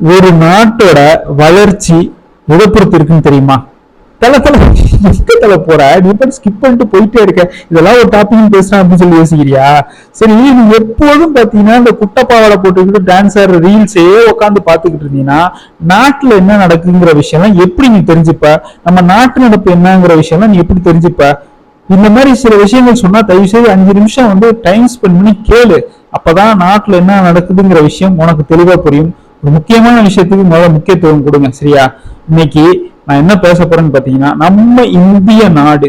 ஒரு நாட்டோட வளர்ச்சி எதை பொறுத்து இருக்குன்னு தெரியுமா? தலை தலை எங்க தலை போற? நீ எப்படி ஸ்கிப் பண்ணிட்டு போயிட்டே இருக்க. இதெல்லாம் ஒரு டாபிக் பேசுறேன் அப்படின்னு சொல்லி யோசிக்கிறியா? சரி நீ எப்போதும் பாத்தீங்கன்னா இந்த குட்டப்பாவாடை போட்டுக்கிட்டு டான்ஸ் ரீல்ஸே உட்காந்து பாத்துக்கிட்டு இருந்தீங்கன்னா நாட்டுல என்ன நடக்குங்கிற விஷயம்லாம் எப்படி நீ தெரிஞ்சுப்ப? நம்ம நாட்டு நடப்பு என்னங்கிற விஷயம்லாம் நீ எப்படி தெரிஞ்சுப்ப? இந்த மாதிரி சில விஷயங்கள் சொன்னா தயவு செய்து அஞ்சு நிமிஷம் வந்து டைம் ஸ்பெண்ட் பண்ணி கேளு. அப்பதான் நாட்டுல என்ன நடக்குதுங்கிற விஷயம் உனக்கு தெளிவா புரியும். ஒரு முக்கியமான விஷயத்துக்கு முதல்ல முக்கியத்துவம் கொடுங்க சரியா? இன்னைக்கு நான் என்ன பேச போறேன்னு பாத்தீங்கன்னா நம்ம இந்திய நாடு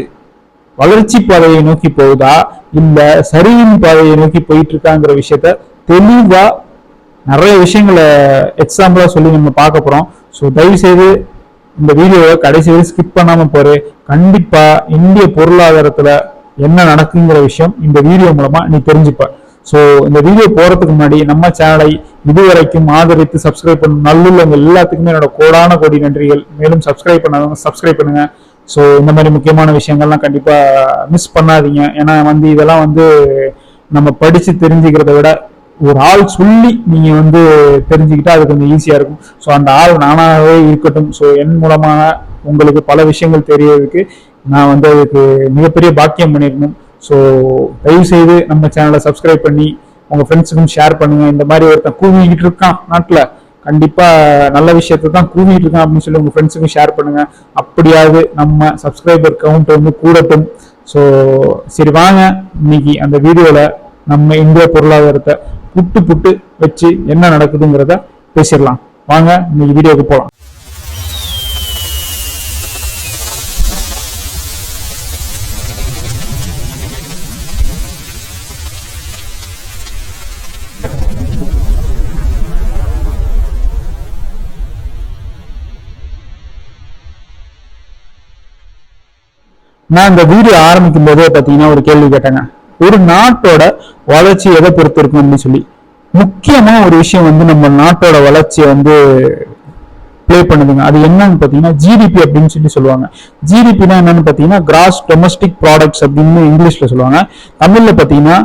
வளர்ச்சி பாதையை நோக்கி போகுதா இல்ல சரியின் பாதையை நோக்கி போயிட்டு இருக்காங்கிற விஷயத்த தெளிவா நிறைய விஷயங்களை எக்ஸாம்பிளா சொல்லி நம்ம பார்க்க போறோம். ஸோ தயவு செய்து இந்த வீடியோவை கடைசி வரை ஸ்கிப் பண்ணாம போரு. கண்டிப்பா இந்திய பொருளாதாரத்துல என்ன நடக்குங்கிற விஷயம் இந்த வீடியோ மூலமா நீ தெரிஞ்சுப்ப. ஸோ இந்த வீடியோ போறதுக்கு முன்னாடி நம்ம சேனலை இதுவரைக்கும் ஆதரித்து சப்ஸ்கிரைப் பண்ணும் நல்லுள்ளவங்க எல்லாத்துக்குமே என்னோட கோடான கோடி நன்றிகள். மேலும் சப்ஸ்கிரைப் பண்ணாதவங்க சப்ஸ்கிரைப் பண்ணுங்க. ஸோ இந்த மாதிரி முக்கியமான விஷயங்கள்லாம் கண்டிப்பா மிஸ் பண்ணாதீங்க. ஏன்னா வந்து இதெல்லாம் வந்து நம்ம படிச்சு தெரிஞ்சுக்கிறத விட ஒரு ஆள் சொல்லி நீங்க வந்து தெரிஞ்சுக்கிட்டா அது கொஞ்சம் ஈஸியா இருக்கும். ஸோ அந்த ஆள் நானாகவே இருக்கட்டும். ஸோ என் மூலமாக உங்களுக்கு பல விஷயங்கள் தெரியறதுக்கு நான் வந்து அதுக்கு மிகப்பெரிய பாக்கியம் பண்ணியிருக்கணும் ஸோ தயவு செய்து நம்ம சேனலை சப்ஸ்கிரைப் பண்ணி உங்க ஃப்ரெண்ட்ஸுக்கும் ஷேர் பண்ணுங்க. இந்த மாதிரி ஒருத்தன் கூவிக்கிட்டு இருக்கான் நாட்டில் கண்டிப்பா நல்ல விஷயத்தை தான் கூவிட்டு இருக்கான் அப்படின்னு சொல்லி உங்க ஃப்ரெண்ட்ஸுக்கும் ஷேர் பண்ணுங்க. அப்படியாவது நம்ம சப்ஸ்கிரைபர் கவுண்ட் வந்து கூடட்டும். ஸோ சரி வாங்க. இன்னைக்கு அந்த வீடியோல நம்ம இந்திய பொருளாதாரத்தை புட்டு புட்டு வச்சு என்ன நடக்குதுங்கிறத பேசிடலாம். வாங்க இன்னைக்கு வீடியோக்கு போகலாம் நான் இந்த வீடியோ ஆரம்பிக்கும் போதே பாத்தீங்கன்னா ஒரு கேள்வி கேட்டேங்க. ஒரு நாட்டோட வளர்ச்சி எதை பொறுத்து இருக்கும் அப்படின்னு சொல்லி. முக்கியமா ஒரு விஷயம் வந்து நம்ம நாட்டோட வளர்ச்சியை வந்து ப்ளே பண்ணுதுங்க. அது என்னன்னு பாத்தீங்கன்னா ஜிடிபி அப்படின்னு சொல்லி சொல்லுவாங்க. ஜிடிபினா என்னன்னு பாத்தீங்கன்னா கிராஸ் டொமஸ்டிக் ப்ராடக்ட்ஸ் அப்படின்னு இங்கிலீஷ்ல சொல்லுவாங்க. தமிழ்ல பாத்தீங்கன்னா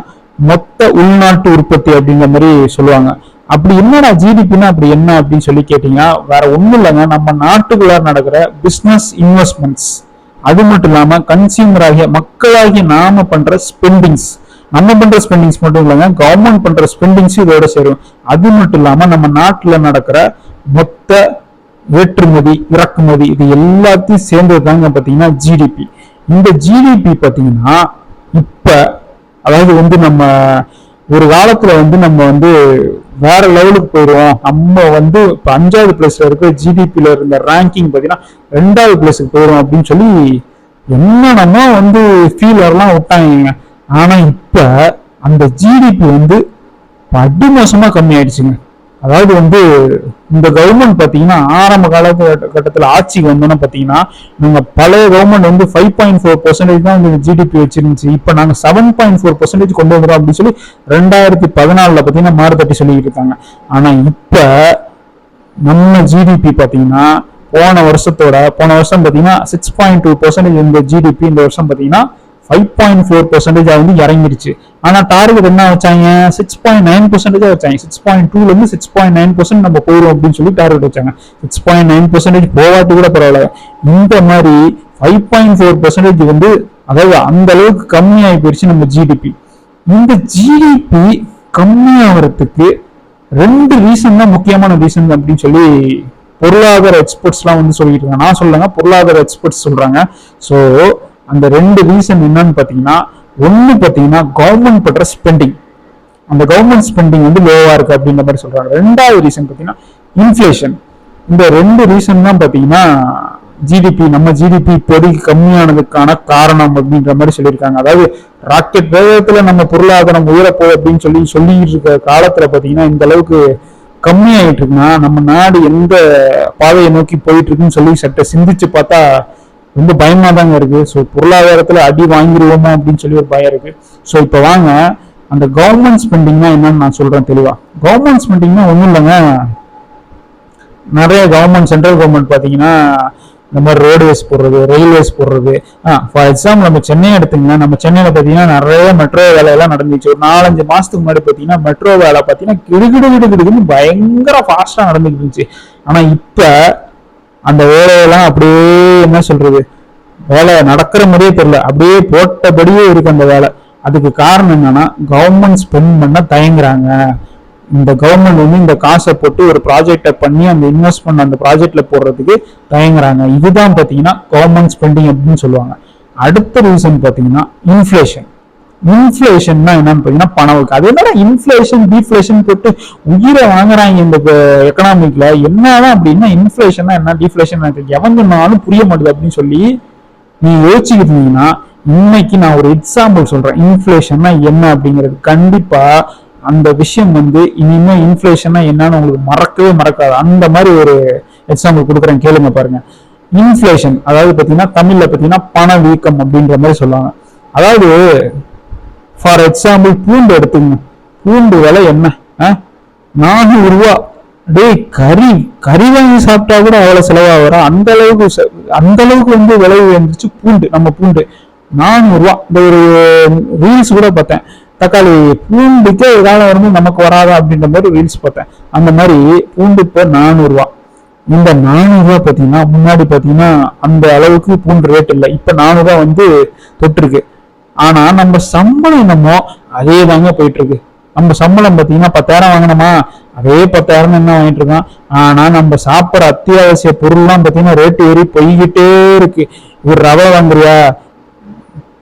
மொத்த உள்நாட்டு உற்பத்தி அப்படிங்கிற மாதிரி சொல்லுவாங்க. அப்படி என்னடா ஜிடிபின்னா அப்படி என்ன அப்படின்னு சொல்லி கேட்டீங்கன்னா வேற ஒண்ணும் இல்லைங்க. நம்ம நாட்டுக்குள்ள நடக்கிற பிசினஸ் இன்வெஸ்ட்மெண்ட்ஸ் அது மட்டும் இல்லாம கன்சியூமர் ஆகிய மக்களாகிய நாம பண்ற ஸ்பெண்டிங்ஸ் நம்ம பண்ற ஸ்பெண்டிங்ஸ் மட்டும் இல்லைங்க கவர்மெண்ட் பண்ற ஸ்பெண்டிங்ஸ் இதோட சேரும். அது மட்டும் இல்லாம நம்ம நாட்டுல நடக்கிற மொத்த ஏற்றுமதி இறக்குமதி இது எல்லாத்தையும் சேர்ந்தது தாங்க பாத்தீங்கன்னா ஜிடிபி இந்த ஜிடிபி பாத்தீங்கன்னா இப்ப அதாவது வந்து நம்ம ஒரு காலத்துல வந்து நம்ம வந்து வேற லெவலுக்கு போயிடுவோம் நம்ம வந்து இப்போ அஞ்சாவது பிளேஸ்ல இருக்க ஜிடிபியில் இருந்த ரேங்கிங் பார்த்தீங்கன்னா ரெண்டாவது பிளேஸுக்கு போயிடும் அப்படின்னு சொல்லி என்னென்னமோ வந்து ஃபீலர்லாம் விட்டாங்க ஆனால் இப்போ அந்த ஜிடிபி வந்து படுமோசமா கம்மி ஆயிடுச்சுங்க அதாவது வந்து இந்த கவர்மெண்ட் பார்த்தீங்கன்னா ஆரம்ப கால கட்டத்தில் ஆட்சிக்கு வந்தோம்னா பார்த்தீங்கன்னா நாங்கள் பழைய கவர்மெண்ட் வந்து ஃபைவ் பாயிண்ட் ஃபோர் பர்சன்டேஜ் தான் வந்து ஜிடிபி வச்சிருந்துச்சு. இப்போ நாங்கள் செவன் பாயிண்ட் ஃபோர் பர்சன்டேஜ் கொண்டு வந்துடும் அப்படின்னு சொல்லி ரெண்டாயிரத்தி பதினாலுல பாத்தீங்கன்னா மாறுதட்டி சொல்லிட்டு இருக்காங்க. ஆனால் இப்போ நம்ம ஜிடிபி பார்த்தீங்கன்னா போன வருஷத்தோட போன வருஷம் பார்த்தீங்கன்னா சிக்ஸ் பாயிண்ட் டூ பர்சன்டேஜ் இந்த ஜிடிபி இந்த வருஷம் பார்த்தீங்கன்னா ஃபைவ் பாயிண்ட் ஃபோர் பர்சன்டேஜ் வந்து இறங்கிருச்சு ஆனால் டார்கெட் என்ன வச்சாங்க? சிக்ஸ் பாயிண்ட் நைன் பர்சன்டேஜ் வச்சாங்க. சிக்ஸ் பாயிண்ட் டூலேருந்து சிக்ஸ் பாயிண்ட் நைன் பர்சன்ட் நம்ம போயிடும் அப்படின்னு சொல்லி டார்கெட் வச்சாங்க. சிக்ஸ் பாயிண்ட் நைன் பர்சன்டேஜ் போகாட்டி கூட பரவாயில்ல. இந்த மாதிரி ஃபைவ் பாயிண்ட் ஃபோர் பர்சன்டேஜ் வந்து அதாவது அந்த அளவுக்கு கம்மியாகி போயிடுச்சு நம்ம ஜிடிபி இந்த ஜிடிபி கம்மியாகிறதுக்கு ரெண்டு ரீசன் தான் முக்கியமான ரீசன் அப்படின்னு சொல்லி பொருளாதார எக்ஸ்பர்ட்ஸ்லாம் வந்து சொல்லிட்டு இருக்காங்க. நான் சொல்லுங்க பொருளாதார எக்ஸ்பர்ட்ஸ் சொல்றாங்க. ஸோ அந்த ரெண்டு ரீசன் என்னன்னு பார்த்தீங்கன்னா ஒன்று பார்த்தீங்கன்னா கவர்மெண்ட் பண்ற ஸ்பெண்டிங் அந்த கவர்மெண்ட் ஸ்பெண்டிங் வந்து லோவா இருக்கு அப்படின்ற மாதிரி சொல்றாங்க. ரெண்டாவது ரீசன் பார்த்தீங்கன்னா இன்ஃப்ளேஷன் இந்த ரெண்டு ரீசன் தான் பார்த்தீங்கன்னா ஜிடிபி நம்ம ஜிடிபி இப்போதைக்கு கம்மியானதுக்கான காரணம் அப்படின்ற மாதிரி சொல்லியிருக்காங்க. அதாவது ராக்கெட் வேகத்துல நம்ம பொருளாதாரம் உயரப்போ அப்படின்னு சொல்லி சொல்லிட்டு இருக்க காலத்துல பாத்தீங்கன்னா இந்த அளவுக்கு கம்மியாயிட்டு இருக்குன்னா நம்ம நாடு எந்த பாதையை நோக்கி போயிட்டு இருக்குன்னு சொல்லி சட்ட சிந்திச்சு பார்த்தா ரொம்ப பயமா தாங்க இருக்கு. ஸோ பொருளாதாரத்துல அடி வாங்கிடுவோமோ அப்படின்னு சொல்லி ஒரு பயம் இருக்கு. ஸோ இப்போ வாங்க அந்த கவர்மெண்ட் ஸ்பெண்டிங்னா என்னன்னு நான் சொல்றேன் தெளிவா. கவர்மெண்ட் ஸ்பெண்டிங்னா ஒன்றும் இல்லைங்க. நிறைய கவர்மெண்ட் சென்ட்ரல் கவர்மெண்ட் பார்த்தீங்கன்னா இந்த மாதிரி ரோடுவேஸ் போடுறது ரயில்வேஸ் போடுறது. ஆ ஃபார் எக்ஸாம்பிள் நம்ம சென்னை எடுத்தீங்கன்னா நம்ம சென்னையில பார்த்தீங்கன்னா நிறைய மெட்ரோ வேலையெல்லாம் நடந்துச்சு. ஒரு நாலஞ்சு மாதத்துக்கு முன்னாடி பார்த்தீங்கன்னா மெட்ரோ வேலை பார்த்தீங்கன்னா கிடுகிடு கிடுகிடுன்னு பயங்கர ஃபாஸ்ட்டாக நடந்துக்கிட்டு இருந்துச்சு. ஆனால் இப்போ அந்த வேலையெல்லாம் அப்படியே என்ன சொல்றது? வேலை நடக்கிற மாதிரியே தெரியல. அப்படியே போட்டபடியே இருக்கு அந்த வேலை. அதுக்கு காரணம் என்னன்னா கவர்மெண்ட் ஸ்பெண்ட் பண்ண தயங்குறாங்க. இந்த கவர்மெண்ட் வந்து இந்த காசை போட்டு ஒரு ப்ராஜெக்டை பண்ணி அந்த இன்வெஸ்ட்மெண்ட் அந்த ப்ராஜெக்ட்ல போடுறதுக்கு தயங்குறாங்க. இதுதான் பாத்தீங்கன்னா கவர்மெண்ட் ஸ்பெண்டிங் அப்படின்னு சொல்லுவாங்க. அடுத்த ரீசன் பாத்தீங்கன்னா இன்ஃப்ளேஷன் இன்ஃப்ளேஷன்னா என்னன்னு பாத்தீங்கன்னா பணவுக்கு அது என்னடா இன்ஃப்ளேஷன் டீஃப்ளேஷன் போட்டு உயிரை வாங்குறாங்க இந்த எக்கனாமிக்ல என்னதான் அப்படின்னா இன்ஃப்ளேஷன்னா என்ன டீஃப்ளேஷன் எனக்கு எவன் சொன்னாலும் புரிய மாட்டேது அப்படின்னு சொல்லி நீ யோசிச்சுக்கிட்டு இருந்தீங்கன்னா இன்னைக்கு நான் ஒரு எக்ஸாம்பிள் சொல்றேன். இன்ஃபிளேஷன்னா என்ன அப்படிங்கிறது. கண்டிப்பா அந்த விஷயம் வந்து இனிமே இன்ஃபிளேஷன்னா என்னன்னு உங்களுக்கு மறக்கவே மறக்காது. அந்த மாதிரி ஒரு எக்ஸாம்பிள் கொடுக்குறேன். கேளுங்க பாருங்க. இன்ஃபிளேஷன் அதாவது பாத்தீங்கன்னா தமிழ்ல பாத்தீங்கன்னா பணவீக்கம் அப்படின்ற மாதிரி சொல்லுவாங்க. அதாவது ஃபார் எக்ஸாம்பிள் பூண்டு எடுத்துங்க பூண்டு விலை என்ன? நானூறு ரூபா டேய் கறி கறி வாங்கி சாப்பிட்டா கூட அவ்வளோ செலவாகிறா அந்த அளவுக்கு அந்த அளவுக்கு வந்து விலை வந்துச்சு பூண்டு நம்ம பூண்டு. நானூறு இந்த ஒரு ரீல்ஸ் கூட பார்த்தேன். தக்காளி பூண்டுக்கே காலம் வந்து நமக்கு வராதா அப்படின்ற மாதிரி ரீல்ஸ் பார்த்தேன். அந்த மாதிரி பூண்டு இப்போ நானூறு இந்த நானூறு பார்த்தீங்கன்னா முன்னாடி பார்த்தீங்கன்னா அந்த அளவுக்கு பூண்டு ரேட் இல்லை. இப்போ நானூறு வந்து தொட்டிருக்கு. ஆனா நம்ம சம்பளம் என்னமோ அதே தாங்க போயிட்டு இருக்கு நம்ம சம்பளம் பாத்தீங்கன்னா பத்தாயிரம் வாங்கினோமா? அதே பத்தாயிரம் என்ன வாங்கிட்டு இருக்கோம் ஆனா நம்ம சாப்பிடுற அத்தியாவசிய பொருள்லாம் பாத்தீங்கன்னா ரேட்டு ஏறி போய்கிட்டே இருக்கு. ஒரு ரவை வாங்குறியா?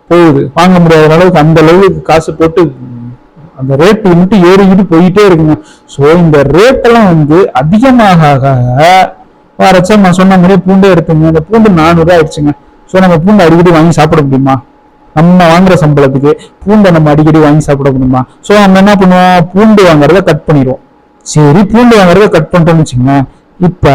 போகுது. வாங்க முடியாத அளவுக்கு அந்த அளவுக்கு காசு போட்டு அந்த ரேட் மட்டும் ஏறிக்கிட்டு போயிட்டே இருக்குங்க. ஸோ இந்த ரேட்டெல்லாம் வந்து அதிகமாக வரச்ச நான் சொன்ன மாதிரியே பூண்டே எடுத்துங்க. அந்த பூண்டு நானூறுரூவா ஆயிடுச்சுங்க. ஸோ நம்ம பூண்டு அடிக்கடி வாங்கி சாப்பிட முடியுமா? நம்ம வாங்குற சம்பளத்துக்கு பூண்டை நம்ம அடிக்கடி வாங்கி சாப்பிட முடியுமா? ஸோ நம்ம என்ன பண்ணுவோம்? பூண்டு வாங்குறத கட் பண்ணிடுவோம். சரி பூண்டு வாங்குறத கட் பண்ணிட்டோம்னு வச்சுங்க இப்போ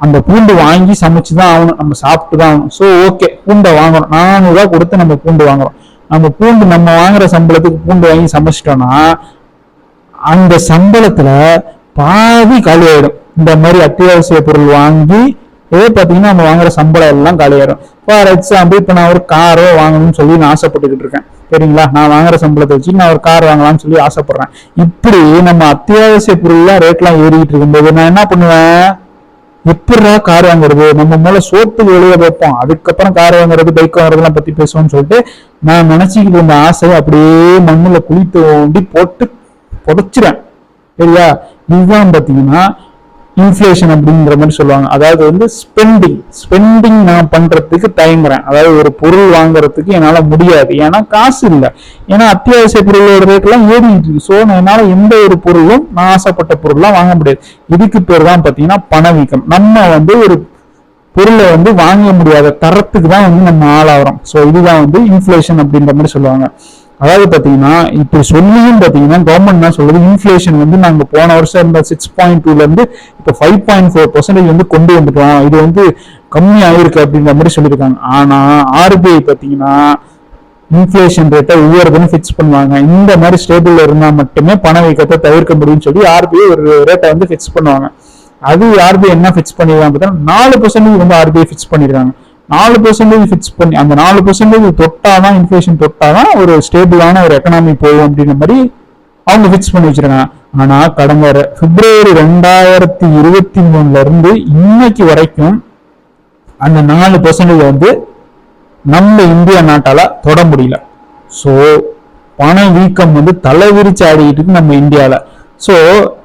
அந்த பூண்டு வாங்கி சமைச்சு தான் ஆகணும். நம்ம சாப்பிட்டு தான் ஆகணும். ஸோ ஓகே பூண்டை வாங்குறோம் நானூறுரூவா கொடுத்து நம்ம பூண்டு வாங்குறோம். நம்ம பூண்டு நம்ம வாங்குற சம்பளத்துக்கு பூண்டு வாங்கி சமைச்சிட்டோம்னா அந்த சம்பளத்துல பாதி காலி ஆயிடும். இந்த மாதிரி அத்தியாவசிய பொருள் வாங்கி இதே பார்த்தீங்கன்னா நம்ம வாங்குற சம்பளம் எல்லாம் காலியாயிரும். ஃபார் எக்ஸாம்பிள் இப்போ நான் ஒரு காரோ வாங்கணும்னு சொல்லி நான் ஆசைப்பட்டுக்கிட்டு இருக்கேன். சரிங்களா? நான் வாங்குற சம்பளத்தை வச்சு நான் ஒரு கார் வாங்கலாம்னு சொல்லி ஆசைப்படுறேன். இப்படி நம்ம அத்தியாவசிய பொருள்லாம் ரேட்லாம் ஏறிக்கிட்டு இருக்கும்போது நான் என்ன பண்ணுவேன்? எப்படிடா கார் வாங்குறது? நம்ம மேல சோத்துக்கு வெளியே வைப்போம். அதுக்கப்புறம் கார் வாங்குறது பைக் வாங்குறதெல்லாம் பத்தி பேசுவோம்னு சொல்லிட்டு நான் நினைச்சுக்கிட்டு இருந்த ஆசையை அப்படியே மண்ணுல குளித்து தோண்டி போட்டு புதைச்சிடேன் சரியா? இதுதான் பாத்தீங்கன்னா இன்ஃப்ளேஷன் அப்படிங்கிற மாதிரி சொல்லுவாங்க. அதாவது வந்து ஸ்பெண்டிங் ஸ்பெண்டிங் நான் பண்றதுக்கு தயங்குறேன் அதாவது ஒரு பொருள் வாங்குறதுக்கு என்னால் முடியாது. ஏன்னா காசு இல்லை. ஏன்னா அத்தியாவசிய பொருளோட ரேட்லாம் ஏறிட்டு இருக்கு. ஸோ என்னால் எந்த ஒரு பொருளும் நான் ஆசைப்பட்ட பொருள்லாம் வாங்க முடியாது. இதுக்கு பேர் தான் பார்த்தீங்கன்னா பணவீக்கம். நம்ம வந்து ஒரு பொருளை வந்து வாங்க முடியாத தரத்துக்கு தான் வந்து நம்ம ஆளாகிறோம். ஸோ இதுதான் வந்து இன்ஃப்ளேஷன் அப்படின்ற மாதிரி சொல்லுவாங்க. அதாவது பார்த்தீங்கன்னா இப்போ சொல்லியும் பார்த்தீங்கன்னா கவர்மெண்ட் தான் சொல்லுது இன்ஃப்ளேஷன் வந்து நாங்கள் போன வருஷம் இருந்த சிக்ஸ் பாயிண்ட் டூலேருந்து இப்போ ஃபைவ் பாயிண்ட் ஃபோர் பர்சன்டேஜ் வந்து கொண்டு வந்துட்டோம். இது வந்து கம்மி ஆயிருக்கு அப்படின்ற மாதிரி சொல்லியிருக்காங்க. ஆனால் ஆர்பிஐ பார்த்தீங்கன்னா இன்ஃப்ளேஷன் ரேட்டை ஒவ்வொருத்தரும் ஃபிக்ஸ் பண்ணுவாங்க. இந்த மாதிரி ஸ்டேபிள் இருந்தால் மட்டுமே பணவீக்கத்தை தவிர்க்க முடியும்னு சொல்லி ஆர்பிஐ ஒரு ரேட்டை வந்து ஃபிக்ஸ் பண்ணுவாங்க. அது ஆர்பிஐ என்ன ஃபிக்ஸ் பண்ணிருக்காங்க பார்த்தீங்கன்னா நாலு பர்சன்டேஜ் வந்து ஆர்பிஐ ஃபிக்ஸ் பண்ணிடுறாங்க நாலு பர்சன்டேஜ் ஃபிக்ஸ் பண்ணி அந்த நாலு பர்சன்டேஜ் தொட்டாதான் இன்ஃபிளேஷன் தொட்டாதான் ஒரு ஸ்டேபிளான ஒரு எக்கனாமி போகும் அப்படின்ற மாதிரி அவங்க ஃபிக்ஸ் பண்ணி வச்சிருக்காங்க. ஆனா கடந்த பிப்ரவரி ரெண்டாயிரத்தி இருபத்தி மூணுல இருந்து இன்னைக்கு வரைக்கும் அந்த நாலு பெர்சன்டேஜ் வந்து நம்ம இந்தியா நாட்டால தொட முடியல. ஸோ பண வீக்கம் வந்து தலைவிரிச்சு ஆடிக்கிட்டு இருக்கு நம்ம இந்தியாவில் ஸோ